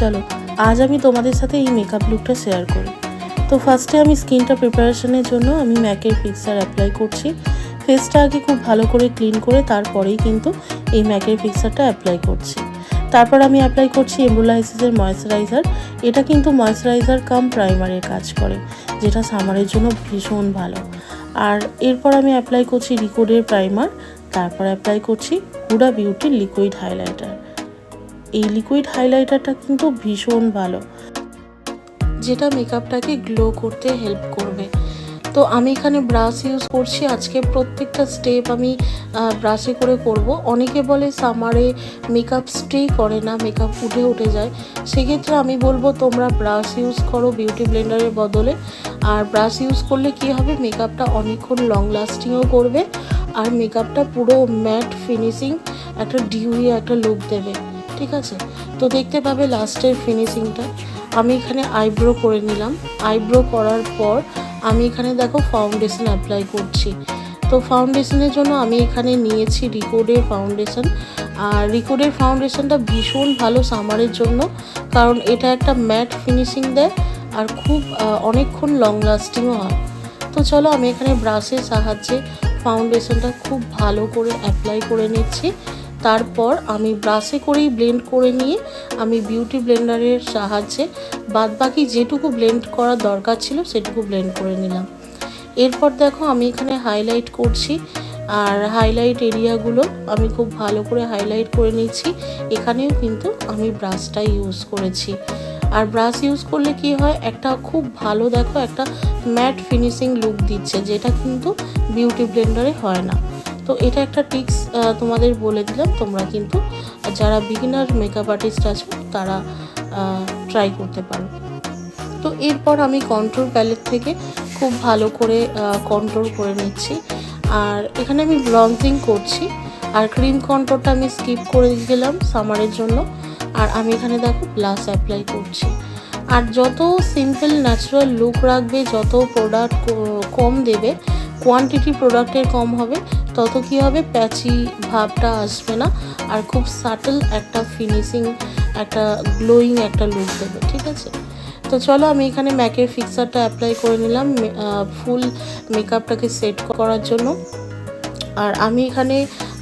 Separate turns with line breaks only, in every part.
চলো, আজ আমি তোমাদের সাথে এই মেকআপ লুকটা শেয়ার করি। তো ফার্স্টে আমি স্কিনটা প্রিপারেশনের জন্য আমি ম্যাকের ফিক্সার অ্যাপ্লাই করছি। ফেসটা আগে খুব ভালো করে ক্লিন করে তারপরেই কিন্তু এই ম্যাকের ফিক্সারটা অ্যাপ্লাই করছি। তারপর আমি অ্যাপ্লাই করছি এমব্রোলাইসিসের ময়েশ্চারাইজার এটা কিন্তু ময়শ্চারাইজার কাম প্রাইমারের কাজ করে, যেটা সামারের জন্য ভীষণ ভালো। আর এরপর আমি অ্যাপ্লাই করছি রিকোডের প্রাইমার তারপর অ্যাপ্লাই করছি হুডা বিউটির লিকুইড হাইলাইটার এই লিকুইড হাইলাইটারটা কিন্তু ভীষণ ভালো। যেটা মেকআপটাকে গ্লো করতে হেল্প করবে। তো আমি এখানে ব্রাশ ইউজ করছি, আজকে প্রত্যেকটা স্টেপ আমি ব্রাশে করে করব। অনেকে বলে সামারে মেকআপ স্টে করে না মেকআপ উঠে উঠে যায়। সেক্ষেত্রে আমি বলব তোমরা ব্রাশ ইউজ করো বিউটি ব্লেন্ডারের বদলে। আর ব্রাশ ইউজ করলে কি হবে? মেকআপটা অনেকক্ষণ লং লাস্টিংও করবে। আর মেকআপটা পুরো ম্যাট ফিনিশিং একটা ডিউই একটা লুক দেবে। ঠিক আছে? তো দেখতে পাবে লাস্টের ফিনিশিংটা আমি এখানে আইব্রো করে নিলাম। আইব্রো করার পর আমি এখানে দেখো ফাউন্ডেশন অ্যাপ্লাই করছি। তো ফাউন্ডেশনের জন্য আমি এখানে নিয়েছি রিকোডের ফাউন্ডেশন আর রিকোডের ফাউন্ডেশনটা ভীষণ ভালো সামারের জন্য। কারণ এটা একটা ম্যাট ফিনিশিং দেয় আর খুব অনেকক্ষণ লং লাস্টিংও হয়। তো চলো আমি এখানে ব্রাশের সাহায্যে ফাউন্ডেশনটা খুব ভালো করে অ্যাপ্লাই করে নিচ্ছি। তারপর আমি ব্রাশে করেই ব্লেন্ড করে নিয়ে আমি বিউটি ব্লেন্ডারের সাহায্যে বাদবাকি যেটুকু ব্লেন্ড করার দরকার ছিল সেটুকু ব্লেন্ড করে নিলাম। এরপর দেখো আমি এখানে হাইলাইট করছি আর হাইলাইট এরিয়াগুলো আমি খুব ভালো করে হাইলাইট করে নিচ্ছি এখানেও কিন্তু আমি ব্রাশটা ইউজ করেছি। আর ব্রাশ ইউজ করলে কি হয়? একটা খুব ভালো দেখো একটা ম্যাট ফিনিশিং লুক দিচ্ছে যেটা কিন্তু বিউটি ব্লেন্ডারে হয় না। তো এটা একটা টিক্স তোমাদের বলে দিলাম। তোমরা কিন্তু যারা বিগিনার মেকআপ আর্টিস্ট আছো, তারা ট্রাই করতে পারো। তো এরপর আমি কন্ট্রোল প্যালেট থেকে খুব ভালো করে কন্ট্রোল করে নিচ্ছি। আর এখানে আমি ব্লঞ্জিং করছি। আর ক্রিম কন্ট্রোলটা আমি স্কিপ করে গেলাম সামারের জন্য। আর আমি এখানে দেখো ব্লাশ অ্যাপ্লাই করছি। আর যত সিম্পল ন্যাচারাল লুক রাখবে, যত প্রোডাক্ট কম দেবে কোয়ান্টিটি প্রোডাক্টের কম হবে তত কি হবে? প্যাচি ভাবটা আসবে না। আর খুব সাটল একটা ফিনিশিং একটা গ্লোয়িং একটা লুক দেবে, ঠিক আছে? তো চলো আমি এখানে ম্যাকের ফিক্সারটা অ্যাপ্লাই করে নিলাম ফুল মেকআপটাকে সেট করার জন্য। আর আমি এখানে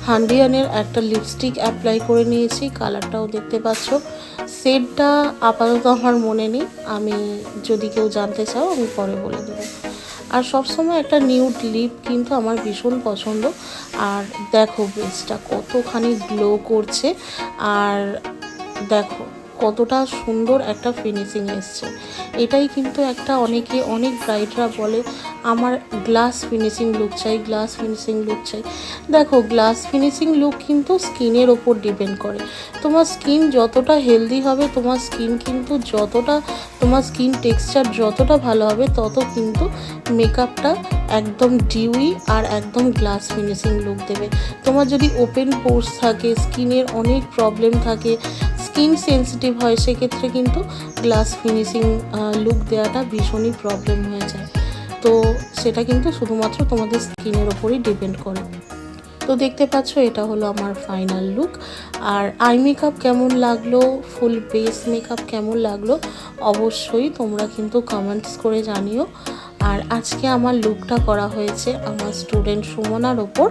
হান্ডিয়ানের একটা লিপস্টিক অ্যাপ্লাই করে নিয়েছি কালারটাও দেখতে পাচ্ছ। সেটটা আপাতত আমার মনে নেই, আমি যদি কেউ জানতে চাও আমি পরে বলে দেবো। আর সবসময় একটা নিউড লিপ কিন্তু আমার ভীষণ পছন্দ। আর দেখো বেসটা কতখানি গ্লো করছে। আর দেখো কতটা সুন্দর একটা ফিনিশিং এসছে। এটাই কিন্তু একটা অনেকে অনেক ব্রাইটরা বলে, আমার গ্লাস ফিনিশিং লুক চাই গ্লাস ফিনিশিং লুক চাই। দেখো গ্লাস ফিনিশিং লুক কিন্তু স্কিনের ওপর ডিপেন্ড করে। তোমার স্কিন যতটা হেলদি হবে, তোমার স্কিন কিন্তু যতটা, তোমার স্কিন টেক্সচার যতটা ভালো হবে, তত কিন্তু মেকআপটা একদম ডিউই আর একদম গ্লাস ফিনিশিং লুক দেবে। তোমার যদি ওপেন পোর্স থাকে স্কিনের অনেক প্রবলেম থাকে স্কিন সেন্সিটিভ হয়, সেক্ষেত্রে কিন্তু গ্লাস ফিনিশিং লুক দেওয়াটা ভীষণই প্রবলেম হয়ে যায়। তো সেটা কিন্তু শুধুমাত্র তোমাদের স্কিনের ওপরই ডিপেন্ড করে। তো দেখতে পাচ্ছ, এটা হলো আমার ফাইনাল লুক। আর আই মেকআপ কেমন লাগল? ফুল বেস মেকআপ কেমন লাগল? অবশ্যই তোমরা কিন্তু কমেন্টস করে জানিও। আর আজকে আমার লুকটা করা হয়েছে আমার স্টুডেন্ট সুমনার ওপর।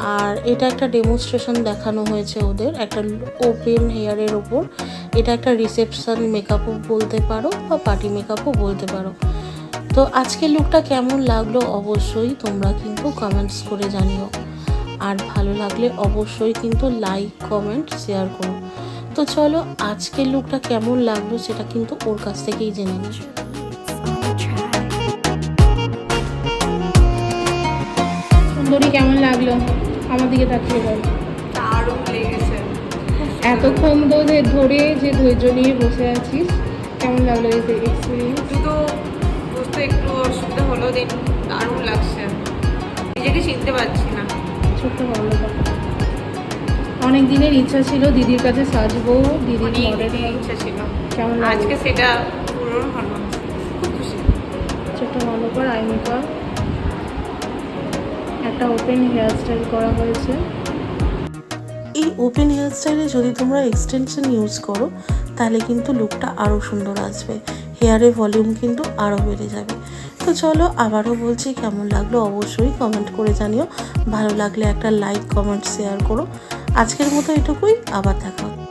আর এটা একটা ডেমনস্ট্রেশন দেখানো হয়েছে ওদের, একটা ওপেন হেয়ারের ওপর। এটা একটা রিসেপশন মেকআপও বলতে পারো বা পার্টি মেকআপও বলতে পারো। তো আজকের লুকটা কেমন লাগল অবশ্যই তোমরা কিন্তু কমেন্টস করে জানিও। আর ভালো লাগলে অবশ্যই কিন্তু লাইক কমেন্ট শেয়ার করো। তো চলো আজকের লুকটা কেমন লাগল সেটা কিন্তু ওর কাছ থেকেই জেনে নিই।
সুন্দরী কেমন লাগল? আমার দিকে তাকিয়ে বল।
দারুণ লেগেছে।
এতক্ষণ ধরে ধরে যে ধৈর্য নিয়ে বসে আছিস কেমন লাগল এই এক্সপিরিয়েন্স
দুটো বুঝতে একটু অসুবিধা হলো দিন দারুণ লাগছে। নিজেকে চিনতে পারছি না।
ছোট্ট ভালো অনেক দিনের ইচ্ছা ছিল দিদির কাছে সাজবো দিদির
অনেক
মডেল।
দিনের ইচ্ছা ছিল।
কেমন
আজকে সেটা পূরণ হলো। খুব খুশি।
ছোট্ট ভালো কর আই মেকআপ একটা ওপেন হেয়ার স্টাইল করা হয়েছে।
এই ওপেন হেয়ার স্টাইলে যদি তোমরা এক্সটেনশন ইউজ করো, তাহলে কিন্তু লুকটা আরও সুন্দর আসবে। হেয়ারের ভলিউম কিন্তু আরও বেড়ে যাবে। তো চলো, আবারও বলছি কেমন লাগল অবশ্যই কমেন্ট করে জানিও। ভালো লাগলে একটা লাইক কমেন্ট শেয়ার করো। আজকের মতো এটুকুই, আবার দেখা।